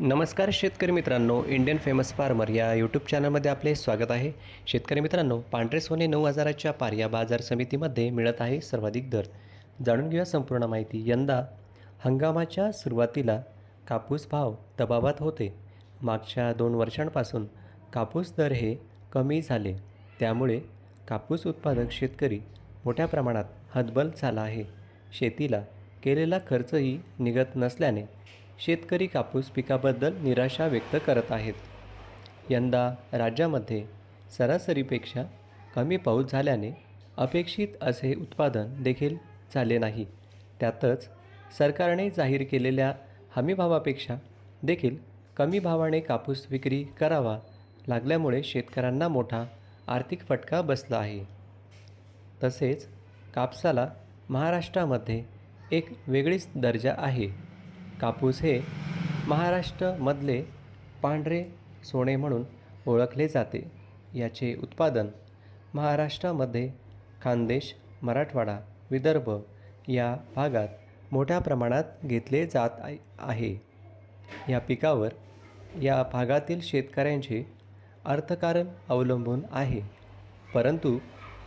नमस्कार शेतकरी मित्रांनो इंडियन फेमस फार्मर या यूट्यूब चॅनलमध्ये आपले स्वागत आहे. शेतकरी मित्रांनो पांढरे सोने नऊ हजाराच्या पार या बाजार समितीमध्ये मिळत आहे सर्वाधिक दर. जाणून घेऊया संपूर्ण माहिती. यंदा हंगामाच्या सुरुवातीला कापूस भाव दबावात होते. मागच्या दोन वर्षांपासून कापूस दर हे कमी झाले. त्यामुळे कापूस उत्पादक शेतकरी मोठ्या प्रमाणात हतबल झाला आहे. शेतीला केलेला खर्चही निघत नसल्याने शेतकरी कापूस पिकाबद्दल निराशा व्यक्त करत आहेत. यंदा राज्यामध्ये सरासरीपेक्षा कमी पाऊस झाल्याने अपेक्षित असे उत्पादन देखील झाले नाही. त्यातच सरकारने जाहीर केलेल्या हमीभावापेक्षा देखील कमी भावाने कापूस विक्री करावा लागल्यामुळे शेतकऱ्यांना मोठा आर्थिक फटका बसला आहे. तसेच कापसाला महाराष्ट्रामध्ये एक वेगळीच दर्जा आहे. कापूस हे महाराष्ट्रामधले पांढरे सोने म्हणून ओळखले जाते. याचे उत्पादन महाराष्ट्रामध्ये खानदेश मराठवाडा विदर्भ या भागात मोठ्या प्रमाणात घेतले जात आहे- आहे. या पिकावर या भागातील शेतकऱ्यांचे अर्थकारण अवलंबून आहे. परंतु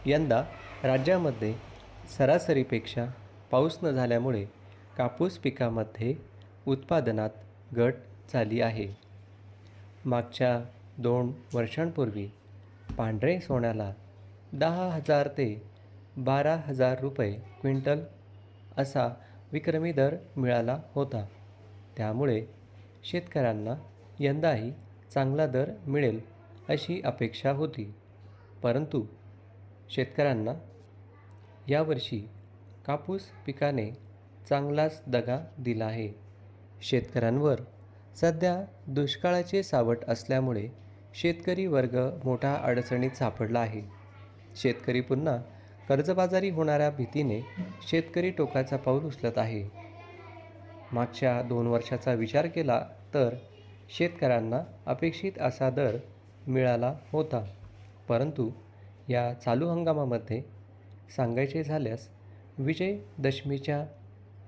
यंदा राज्यामध्ये सरासरीपेक्षा पाऊस न झाल्यामुळे कापूस पिकामध्ये उत्पादनात घट झाली आहे. मागच्या दोन वर्षांपूर्वी पांढरे सोन्याला दहा हजार ते बारा हजार रुपये क्विंटल असा विक्रमी दर मिळाला होता. त्यामुळे शेतकऱ्यांना यंदाही चांगला दर मिळेल अशी अपेक्षा होती. परंतु शेतकऱ्यांना यावर्षी कापूस पिकाने चांगलाच दगा दिला आहे. शेतकऱ्यांवर सध्या दुष्काळाचे सावट असल्यामुळे शेतकरी वर्ग मोठ्या अडचणीत सापडला आहे. शेतकरी पुन्हा कर्जबाजारी होणाऱ्या भीतीने शेतकरी टोकाचा पाऊल उचलत आहे. मागच्या दोन वर्षाचा विचार केला तर शेतकऱ्यांना अपेक्षित असा दर मिळाला होता. परंतु या चालू हंगामामध्ये सांगायचे झाल्यास विजयदशमीच्या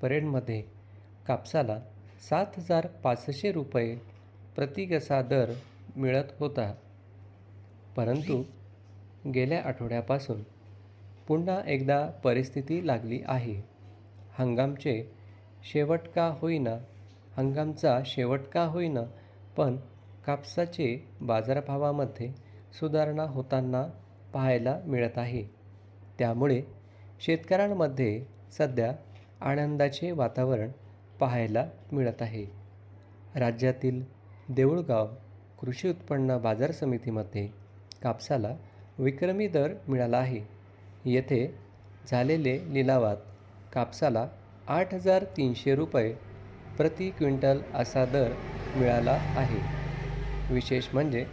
परेडमध्ये कापसाला सात हजार पाचशे रुपये प्रतिगसा दर मिळत होता. परंतु गेल्या आठवड्यापासून पुन्हा एकदा परिस्थिती लागली आहे. हंगामचे शेवट का होईना हंगामचा शेवट का होईना पण कापसाचे बाजारभावामध्ये सुधारणा होताना पाहायला मिळत आहे. त्यामुळे शेतकऱ्यांमध्ये सध्या आनंदाचे वातावरण पाहायला मिळत आहे. राज्यातील देऊळगाव कृषी उत्पन्न बाजार समितीमध्ये कापसाला विक्रमी दर मिळाला आहे. येथे झालेले लिलावात कापसाला आठ हजार तीनशे रुपये प्रति क्विंटल असा दर मिळाला आहे. विशेष म्हणजे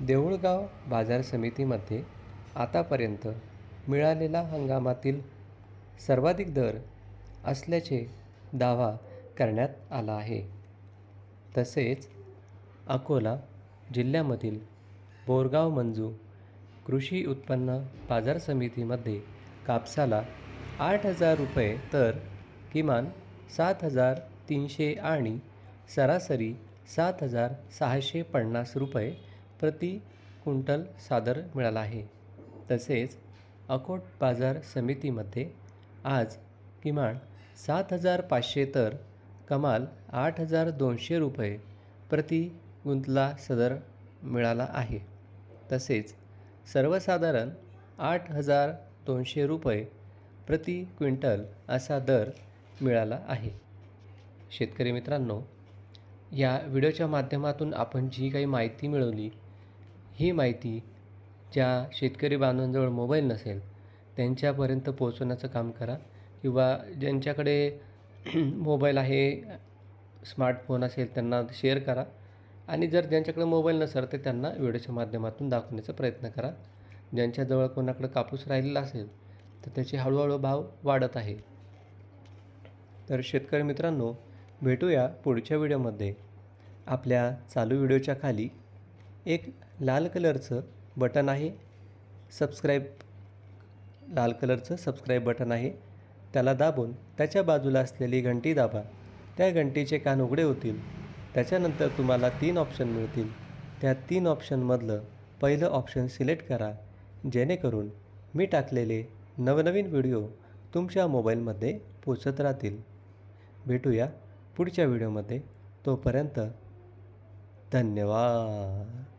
देऊळगाव बाजार समितीमध्ये आतापर्यंत मिळालेला हंगामातील सर्वाधिक दर असल्याचे दावा करण्यात आला आहे. तसेच अकोला जिल्ह्यामधील बोरगाव मंजू कृषी उत्पन्न बाजार समितीमध्ये कापसाला आठ हजार रुपये तर किमान सात हजार तीनशे आणि सरासरी सात हजार सहाशे पन्नास रुपये प्रति क्विंटल सादर मिळाला आहे. तसेच अकोट बाजार समितीमध्ये आज किमान सात हजार पाचशे तर कमाल आठ हजार दोनशे रुपये प्रति गुंतला सदर मिळाला आहे. तसेच सर्वसाधारण आठ हजार दोनशे रुपये प्रति क्विंटल असा दर मिळाला आहे. शेतकरी मित्रांनो या व्हिडिओच्या माध्यमातून आपण जी काही माहिती मिळवली ही माहिती ज्या शेतकरी बांधवांजवळ मोबाईल नसेल त्यांच्यापर्यंत पोहोचवण्याचं काम करा किंवा ज्यांच्याकडे मोबाईल आहे स्मार्टफोन असेल त्यांना शेअर करा. आणि जर ज्यांच्याकडे मोबाईल नसेल तर त्यांना व्हिडिओच्या माध्यमातून दाखवण्याचा प्रयत्न करा. ज्यांच्याजवळ कोणाकडे कापूस राहिलेला असेल तर त्याचे हळूहळू भाव वाढत आहे. तर शेतकरी मित्रांनो भेटूया पुढच्या व्हिडिओमध्ये. आपल्या चालू व्हिडिओच्या खाली एक लाल कलरचं बटन आहे. सबस्क्राईब लाल कलरचं सबस्क्राईब बटन आहे. त्याला दाबून त्याच्या बाजूला असलेली घंटी दाबा. त्या घंटीचे कान उघडे होतील. त्याच्यानंतर तुम्हाला तीन ऑप्शन मिळतील. त्या तीन ऑप्शनमधलं पहिलं ऑप्शन सिलेक्ट करा. जेणेकरून मी टाकलेले नवनवीन व्हिडिओ तुमच्या मोबाईलमध्ये पोचत राहतील. भेटूया पुढच्या व्हिडिओमध्ये तोपर्यंत धन्यवाद.